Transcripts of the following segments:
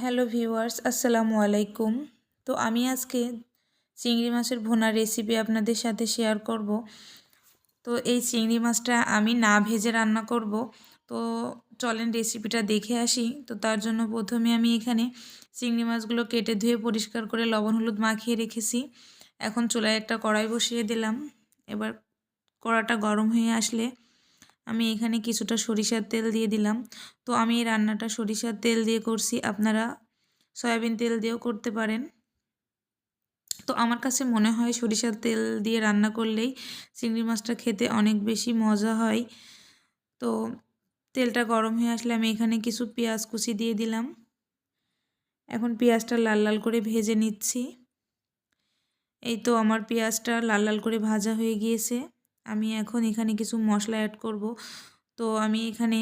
Hello viewers, আসসালামু আলাইকুম। তো আমি আজকে চিংড়ি মাছের ভুনা রেসিপি আপনাদের সাথে শেয়ার করব। তো এই চিংড়ি মাছটা আমি না ভেজে রান্না করব। তো চলেন রেসিপিটা দেখে আসি। তো তার জন্য প্রথমে আমি এখানে চিংড়ি মাছগুলো কেটে ধুয়ে পরিষ্কার করে লবণ, হলুদ মাখিয়ে রেখেছি। এখন চুলায় একটা কড়াই বসিয়ে দিলাম। এবার কড়াটা গরম হয়ে আসলে আমি এখানে কিছুটা সরিষার তেল দিয়ে দিলাম। তো আমি এই রান্নাটা সরিষার তেল দিয়ে করছি। আপনারা সয়াবিন তেল দিয়েও করতে পারেন। তো আমার কাছে মনে হয় সরিষার তেল দিয়ে রান্না করলেই চিংড়ি মাছটা খেতে অনেক বেশি মজা হয়। তো তেলটা গরম হয়ে আসলে আমি এখানে কিছু পেঁয়াজ কুচি দিয়ে দিলাম। এখন পেঁয়াজটা লাল লাল করে ভেজে নিচ্ছি। এই তো আমার পেঁয়াজটা লাল লাল করে ভাজা হয়ে গিয়েছে। আমি এখন এখানে কিছু মশলা অ্যাড করব। তো আমি এখানে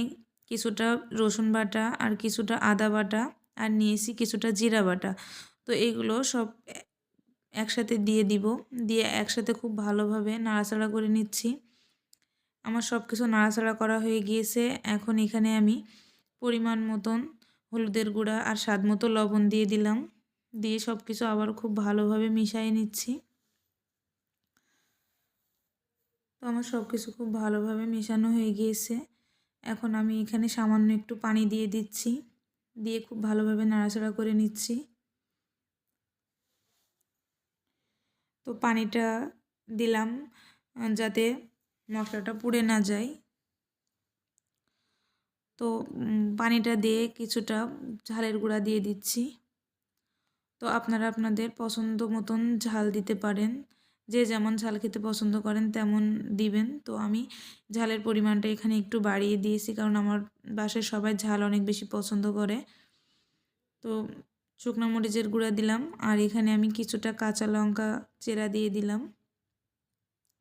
কিছুটা রসুন বাটা আর কিছুটা আদা বাটা আর নিয়েছি কিছুটা জিরা বাটা। তো এগুলো সব একসাথে দিয়ে দিব। দিয়ে একসাথে খুব ভালোভাবে নাড়াচাড়া করে নিচ্ছি। আমার সব কিছু নাড়াচাড়া করা হয়ে গিয়েছে। এখন এখানে আমি পরিমাণ মতন হলুদের গুঁড়া আর স্বাদ মতো লবণ দিয়ে দিলাম। দিয়ে সব কিছু আবার খুব ভালোভাবে মিশিয়ে নিচ্ছি। তো আমার সব কিছু খুব ভালোভাবে মেশানো হয়ে গিয়েছে। এখন আমি এখানে সামান্য একটু পানি দিয়ে দিচ্ছি। দিয়ে খুব ভালোভাবে নাড়াচাড়া করে নিচ্ছি। তো পানিটা দিলাম যাতে মশলাটা পুড়ে না যায়। তো পানিটা দিয়ে কিছুটা ঝালের গুঁড়া দিয়ে দিচ্ছি। তো আপনারা আপনাদের পছন্দ মতন ঝাল দিতে পারেন। যে যেমন ঝাল খেতে পছন্দ করেন তেমন দিবেন। তো আমি ঝালের পরিমাণটা এখানে একটু বাড়িয়ে দিয়েছি কারণ আমার বাসায় সবাই ঝাল অনেক বেশি পছন্দ করে। তো শুকনো মরিচের গুঁড়া দিলাম আর এখানে আমি কিছুটা কাঁচা লঙ্কা চেরা দিয়ে দিলাম।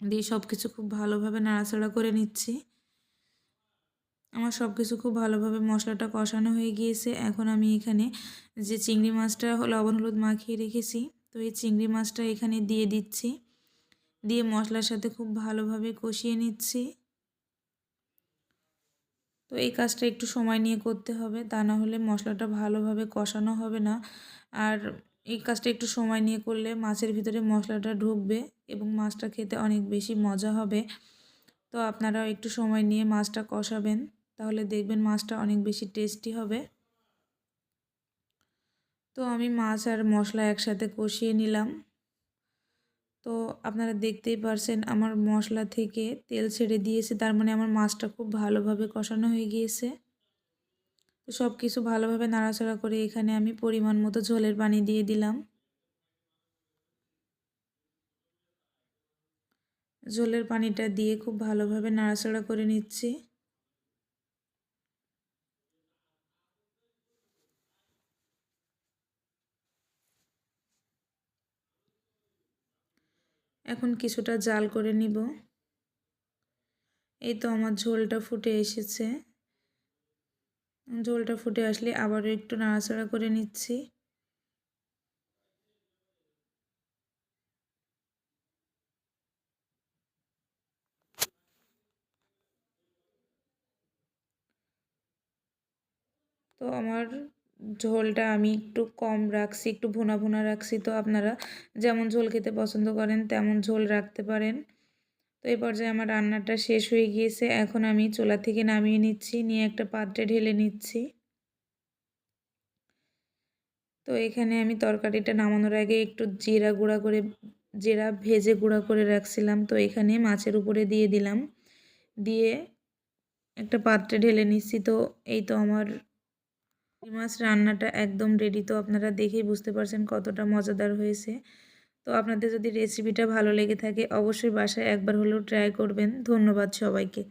দিয়ে সব কিছু খুব ভালোভাবে নাড়াচাড়া করে নিচ্ছি। আমার সব কিছু খুব ভালোভাবে মশলাটা কষানো হয়ে গিয়েছে। এখন আমি এখানে যে চিংড়ি মাছটা লবণ হলুদ মাখিয়ে রেখেছি, তো এই চিংড়ি মাছটা এখানে দিয়ে দিচ্ছি। দিয়ে মশলার সাথে খুব ভালোভাবে কষিয়ে নিচ্ছি। তো এই কাজটা একটু সময় নিয়ে করতে হবে, তা না হলে মশলাটা ভালোভাবে কষানো হবে না। আর এই কাজটা একটু সময় নিয়ে করলে মাছের ভিতরে মশলাটা ঢুকবে এবং মাছটা খেতে অনেক বেশি মজা হবে। তো আপনারাও একটু সময় নিয়ে মাছটা কষাবেন, তাহলে দেখবেন মাছটা অনেক বেশি টেস্টি হবে। তো আমি মাছ আর মশলা একসাথে কষিয়ে নিলাম। তো আপনারা দেখতেই পারছেন আমার মশলা থেকে তেল ছেড়ে দিয়েছে। তার মানে আমার মাছটা খুব ভালোভাবে কষানো হয়ে গিয়েছে। তো সব কিছু ভালোভাবে নাড়াচাড়া করে এখানে আমি পরিমাণ মতো ঝোলের পানি দিয়ে দিলাম। ঝোলের পানিটা দিয়ে খুব ভালোভাবে নাড়াচাড়া করে নিচ্ছি। এখন কিছুটা জাল করে নিব। এই তো আমার ঝোলটা ফুটে এসেছে। ঝোলটা ফুটে আসলে আবারও একটু নাড়াচাড়া করে নিচ্ছি। তো আমার ঝোলটা আমি একটু কম রাখছি, একটু ভুনা ভুনা রাখছি তো আপনারা যেমন ঝোল খেতে পছন্দ করেন তেমন ঝোল রাখতে পারেন। তো এই পর্যায়ে আমার রান্নাটা শেষ হয়ে গিয়েছে, এখন আমি চোলা থেকে নামিয়ে নিচ্ছি, নিয়ে একটা পাত্রে ঢেলে নিচ্ছি। তো এখানে আমি তরকারিটা নামানোর আগে একটু জিরা গুঁড়া করে, জিরা ভেজে গুঁড়া করে রাখছিলাম, তো এখানে মাছের উপরে দিয়ে দিলাম। দিয়ে একটা পাত্রে ঢেলে নিচ্ছি, তো এই তো আমার মাছ রান্নাটা একদম রেডি তো আপনারা দেখেই বুঝতে পারছেন কতটা মজাদার হয়েছে। তো আপনাদের যদি রেসিপিটা ভালো লেগে থাকে অবশ্যই বাসায় একবার হলেও ট্রাই করবেন। ধন্যবাদ সবাইকে।